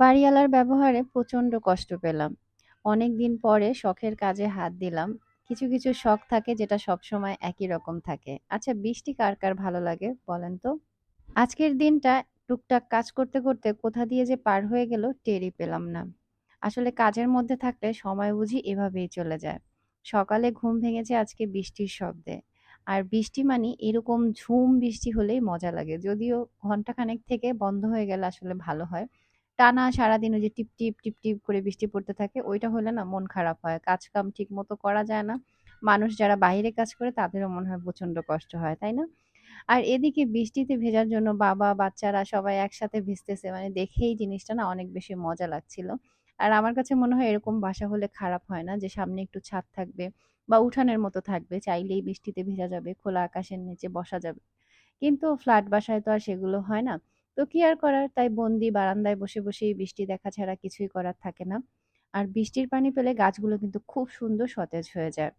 বাড়িওয়ালার ব্যবহারে প্রচণ্ড কষ্ট পেলাম। অনেক দিন পরে শখের কাজে হাত দিলাম। কিছু, কিছু শখ থাকে যেটা সবসময় একই রকম থাকে। আচ্ছা বৃষ্টি কার, কার ভালো লাগে বলেন তো? আজকের দিনটা টুকটাক কাজ করতে, করতে কোথা দিয়ে যে পার হয়ে গেল টেরই পেলাম না। আসলে কাজের মধ্যে থাকলে সময় বুঝি এভাবেই চলে যায়। সকালে ঘুম ভেঙেছে আজকে বৃষ্টির শব্দে। আর বৃষ্টি মানে এরকম ঝুম বৃষ্টি হলেই মজা লাগে। যদিও ঘন্টাখানেক থেকে বন্ধ হয়ে গেলে আসলে ভালো হয়। টানা সারাদিন ওই যে টিপ, টিপ, টিপ, টিপ করে বৃষ্টি পড়তে থাকে ওইটা হলে না মন খারাপ হয়। কাজ-কাম ঠিক মতো করা যায় না। মানুষ যারা বাহিরে কাজ করে তাদেরও মনে হয় প্রচণ্ড কষ্ট হয়, তাই না? আর এদিকে বৃষ্টিতে ভেজার জন্য বাবা, বাচ্চারা সবাই একসাথে ভিজতেছে। মানে দেখেই জিনিসটা না অনেক বেশি মজা লাগছিল। আর আমার কাছে মনে হয় এরকম বাসা হলে খারাপ হয় না যে সামনে একটু ছাদ থাকবে বা উঠানের মতো থাকবে। চাইলেই বৃষ্টিতে ভেজা যাবে, খোলা আকাশের নিচে বসা যাবে। কিন্তু ফ্ল্যাট বাসায় তো আর সেগুলো হয় না। তো কি আর করার তাই বন্দি বারান্দায় বসে বসেই বৃষ্টি দেখা ছাড়া কিছুই করার থাকে না। আর বৃষ্টির পানি পেলে গাছগুলো কিন্তু খুব সুন্দর সতেজ হয়ে যায়।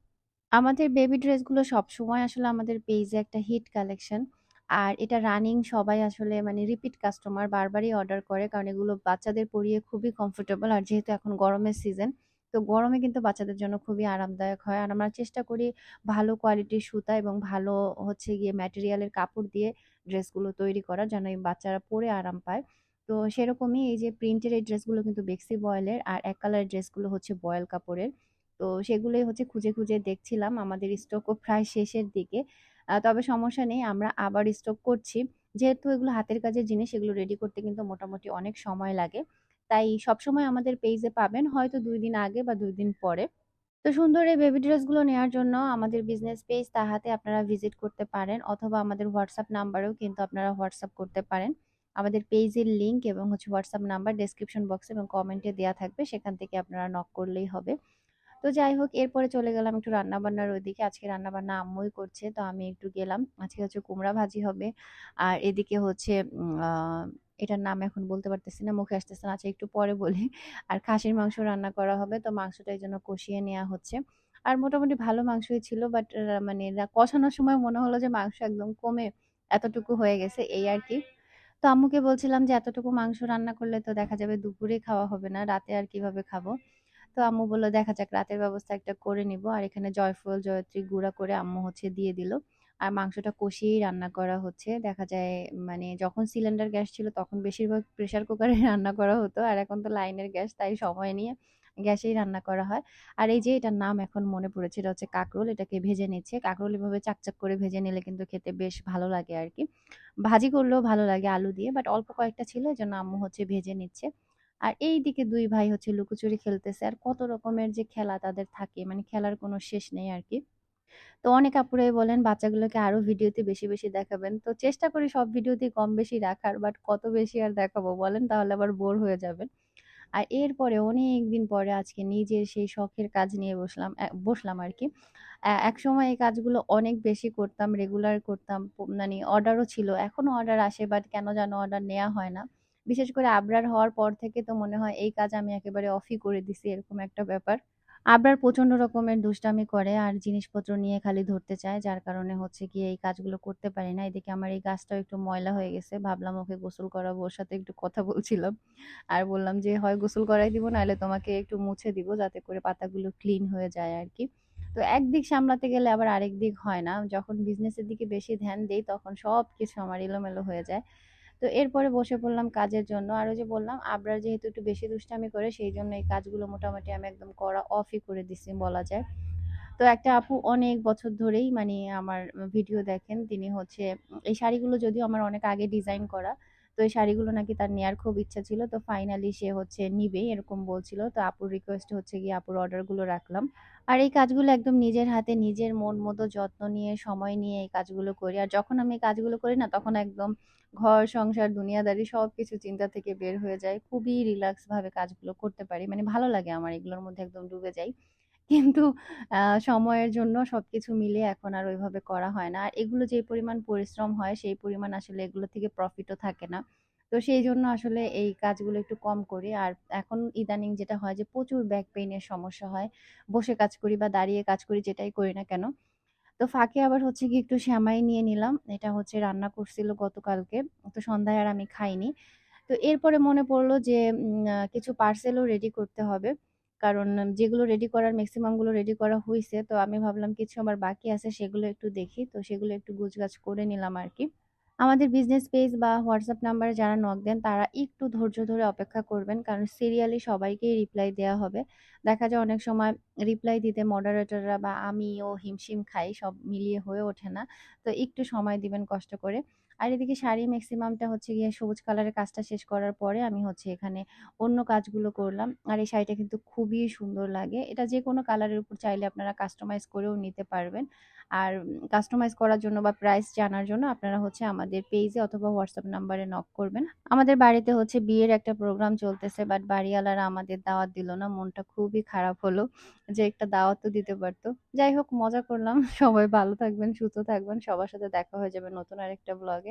আমাদের বেবি ড্রেসগুলো সবসময় আসলে আমাদের পেইজে একটা হিট কালেকশন। আর এটা রানিং সবাই আসলে মানে রিপিট কাস্টমার বারবারই অর্ডার করে। কারণ এগুলো বাচ্চাদের পরিয়ে খুবই কমফোর্টেবল। আর যেহেতু এখন গরমের সিজন, তো গরমে কিন্তু বাচ্চাদের জন্য খুবই আরামদায়ক হয়। আর আমরা চেষ্টা করি ভালো কোয়ালিটির সুতা এবং ভালো হচ্ছে গিয়ে ম্যাটেরিয়ালের কাপড় দিয়ে ড্রেসগুলো তৈরি করার যেন এই বাচ্চারা পরে আরাম পায়। তো সেরকমই এই যে প্রিন্টের এই ড্রেসগুলো কিন্তু বেক্সি বয়েলের আর এক কালারের ড্রেসগুলো হচ্ছে বয়েল কাপড়ের। তো সেগুলোই হচ্ছে খুঁজে, খুঁজে দেখছিলাম। আমাদের স্টকও প্রায় শেষের দিকে। তবে সমস্যা নেই আমরা আবার স্টক করছি। যেহেতু এগুলো হাতের কাজের জিনিস এগুলো রেডি করতে কিন্তু মোটামুটি অনেক সময় লাগে। তাই সবসময় আমাদের পেজে পাবেন হয়তো দুই দিন আগে বা দুই দিন পরে। তো সুন্দর এই বেবি ড্রেসগুলো নেওয়ার জন্য আমাদের বিজনেস পেজ তাহাতে আপনারা ভিজিট করতে পারেন অথবা আমাদের হোয়াটসঅ্যাপ নাম্বারেও কিন্তু আপনারা হোয়াটসঅ্যাপ করতে পারেন। আমাদের পেজের লিঙ্ক এবং হচ্ছে হোয়াটসঅ্যাপ নাম্বার ডেসক্রিপশন বক্স এবং কমেন্টে দেওয়া থাকবে। সেখান থেকে আপনারা নক করলেই হবে। তো যাই হোক এরপরে চলে গেলাম একটু রান্নাবান্নার ওইদিকে। আজকে রান্নাবান্না আম্মুই করছে। তো আমি একটু গেলাম। আজকে হচ্ছে কুমড়া ভাজি হবে। আর এদিকে হচ্ছে এটার নাম এখন বলতে পারতেছি না, মুখে আসতেছে না। আচ্ছা একটু পরে বলি। আর খাসির মাংস রান্না করা হবে। তো মাংসটা এই জন্য কষিয়ে নেওয়া হচ্ছে। আর মোটামুটি ভালো মাংসই ছিল। বাট মানে কষানোর সময় মনে হলো যে মাংস একদম কমে এতটুকু হয়ে গেছে এই আর কি তো আম্মুকে বলছিলাম যে এতটুকু মাংস রান্না করলে তো দেখা যাবে দুপুরে খাওয়া হবে না। রাতে আর কীভাবে খাব? তো আম্মু বলল দেখা যাক রাতের ব্যবস্থা একটা করে নিব। আর এখানে জয়ফল, জয়ত্রী গুঁড়া করে আম্মু হচ্ছে দিয়ে দিল। আর মাংসটা কষিয়েই রান্না করা হচ্ছে। দেখা যায় মানে যখন সিলিন্ডার গ্যাস ছিল তখন বেশিরভাগ প্রেশার কুকারে রান্না করা হতো। আর এখন তো লাইনের গ্যাস তাই সময় নিয়ে গ্যাসেই রান্না করা হয়। আর এই যে এটার নাম এখন মনে পড়েছে এটা হচ্ছে কাঁকরোল। এটাকে ভেজে নিচ্ছে। কাঁকরোল এভাবে চাকচাক করে ভেজে নিলে কিন্তু খেতে বেশ ভালো লাগে আর কি ভাজি করলেও ভালো লাগে আলু দিয়ে। বাট অল্প কয়েকটা ছিল এজন্য আম্মু হচ্ছে ভেজে নিচ্ছে। আর এই দিকে দুই ভাই হচ্ছে লুকোচুরি খেলতেছে। আর কত রকমের যে খেলা তাদের থাকে মানে খেলার কোনো শেষ নেই আর কি তো অনেক আপুরাই বলেন বাচ্চাগুলোকে আরও ভিডিওতে বেশি, বেশি দেখাবেন। তো চেষ্টা করি সব ভিডিওতেই কম বেশি রাখার। বাট কত বেশি আর দেখাবো বলেন? তাহলে আবার বোর হয়ে যাবেন। আর এরপরে অনেক দিন পরে আজকে নিজের সেই শখের কাজ নিয়ে বসলাম বসলাম আর কি এক সময় এই কাজগুলো অনেক বেশি করতাম, রেগুলার করতাম। মানে অর্ডারও ছিল। এখনও অর্ডার আসে বাট কেন যেন অর্ডার নেওয়া হয় না। বিশেষ করে আবরার হওয়ার পর থেকে তো মনে হয় এই কাজ আমি একেবারে অফই করে দিছি, এরকম একটা ব্যাপার। আবরার প্রচণ্ড রকমের দুষ্টামি করে আর জিনিসপত্র নিয়ে খালি ধরতে চায়। যার কারণে হচ্ছে গিয়ে এই কাজগুলো করতে পারি না। এদিকে আমার এই গাছটাও একটু ময়লা হয়ে গেছে। ভাবলাম ওকে গোসল করাবো। ওর সাথে একটু কথা বলছিলাম। আর বললাম যে, হয় গোসল করাই দিব, নাহলে তোমাকে একটু মুছে দিব, যাতে করে পাতাগুলো ক্লিন হয়ে যায় আর কি তো একদিক সামলাতে গেলে আবার আরেক দিক হয় না। যখন বিজনেসের দিকে বেশি ধ্যান দেই, তখন সব কিছু আমার এলোমেলো হয়ে যায়। তো এরপরে বসে পড়লাম কাজের জন্য। আর ওই যে বললাম, আবরার যেহেতু একটু বেশি দুষ্টামি করে, সেই জন্য এই কাজগুলো মোটামুটি আমি একদম করা অফই করে দিছি বলা যায়। তো একটা আপু অনেক বছর ধরেই মানে আমার ভিডিও দেখেন। তিনি হচ্ছে, এই শাড়িগুলো যদিও আমার অনেক আগে ডিজাইন করা। তো এই শাড়িগুলো নাকি তার নেয়ার খুব ইচ্ছা ছিল। তো ফাইনালি সে হচ্ছে নিবে, এরকম বলছিল। তো আপুর রিকোয়েস্ট হচ্ছে গিয়ে আপুর অর্ডারগুলো রাখলাম। আর এই কাজগুলো একদম নিজের হাতে, নিজের মন মতো যত্ন নিয়ে, সময় নিয়ে এই কাজগুলো করি। আর যখন আমি এই কাজগুলো করি না, তখন একদম ঘর, সংসার, দুনিয়াদারি সব কিছু চিন্তা থেকে বের হয়ে যায় খুবই রিল্যাক্স ভাবে কাজগুলো করতে পারি। মানে ভালো লাগে আমার এগুলোর মধ্যে একদম ডুবে যাই। কিন্তু সময়ের জন্য সবকিছু মিলিয়ে এখন আর ওইভাবে করা হয় না। আর এগুলো যে পরিমাণ পরিশ্রম হয়, সেই পরিমাণ আসলে এগুলো থেকে প্রফিটও থাকে না। তো সেই জন্য আসলে এই কাজগুলো একটু কম করি। আর এখন ইদানিং যেটা হয় যে প্রচুর ব্যাক পেইন এর সমস্যা হয়। বসে কাজ করি বা দাঁড়িয়ে কাজ করি যেটাই করি না কেন। তো ফাঁকে আবার হচ্ছে গিয়ে একটু শ্যামাই নিয়ে নিলাম। এটা হচ্ছে রান্না করছিল গতকালকে। তো সন্ধ্যায় আর আমি খাইনি। তো এরপরে মনে পড়ল যে কিছু পার্সেলও রেডি করতে হবে। কারণ যেগুলো রেডি করার মেক্সিমামগুলো রেডি করা হয়েছে তো আমি ভাবলাম কিছু আমার বাকি আছে, সেগুলো একটু দেখি। তো সেগুলো একটু গুছগাছ করে নিলাম আর কি আমাদের বিজনেস পেজ বা হোয়াটসঅ্যাপ নাম্বারে যারা নক দেন, তারা একটু ধৈর্য ধরে অপেক্ষা করবেন। কারণ সিরিয়ালি সবাইকেই রিপ্লাই দেয়া হবে। দেখা যায় অনেক সময় রিপ্লাই দিতে মডারেটররা বা আমিও হিমশিম খাই। সব মিলিয়ে হয়ে ওঠে না। তো একটু সময় দিবেন কষ্ট করে। আর এদিকে শাড়ি মেক্সিমামটা হচ্ছে গিয়ে সবুজ কালারের কাজটা শেষ করার পরে আমি হচ্ছে এখানে অন্য কাজগুলো করলাম। আর এই শাড়িটা কিন্তু খুবই সুন্দর লাগে। এটা যেকোনো কালারের উপর চাইলে আপনারা কাস্টমাইজ করেও নিতে পারবেন। আর কাস্টমাইজ করার জন্য বা প্রাইস জানার জন্য আপনারা হচ্ছে আমাদের পেজে অথবা WhatsApp নাম্বারে নক করবেন। আমাদের বাড়িতে হচ্ছে বিয়ের একটা প্রোগ্রাম চলতেছে বাট বাড়িওয়ালারা আমাদের দাওয়াত দিল না। মনটা খুবই খারাপ হলো যে একটা দাওয়াত তো দিতে পারতো যাই হোক মজা করলাম। সবাই ভালো থাকবেন, সুস্থ থাকবেন। সবার সাথে দেখা হয়ে যাবে নতুন আরেকটা ব্লগে।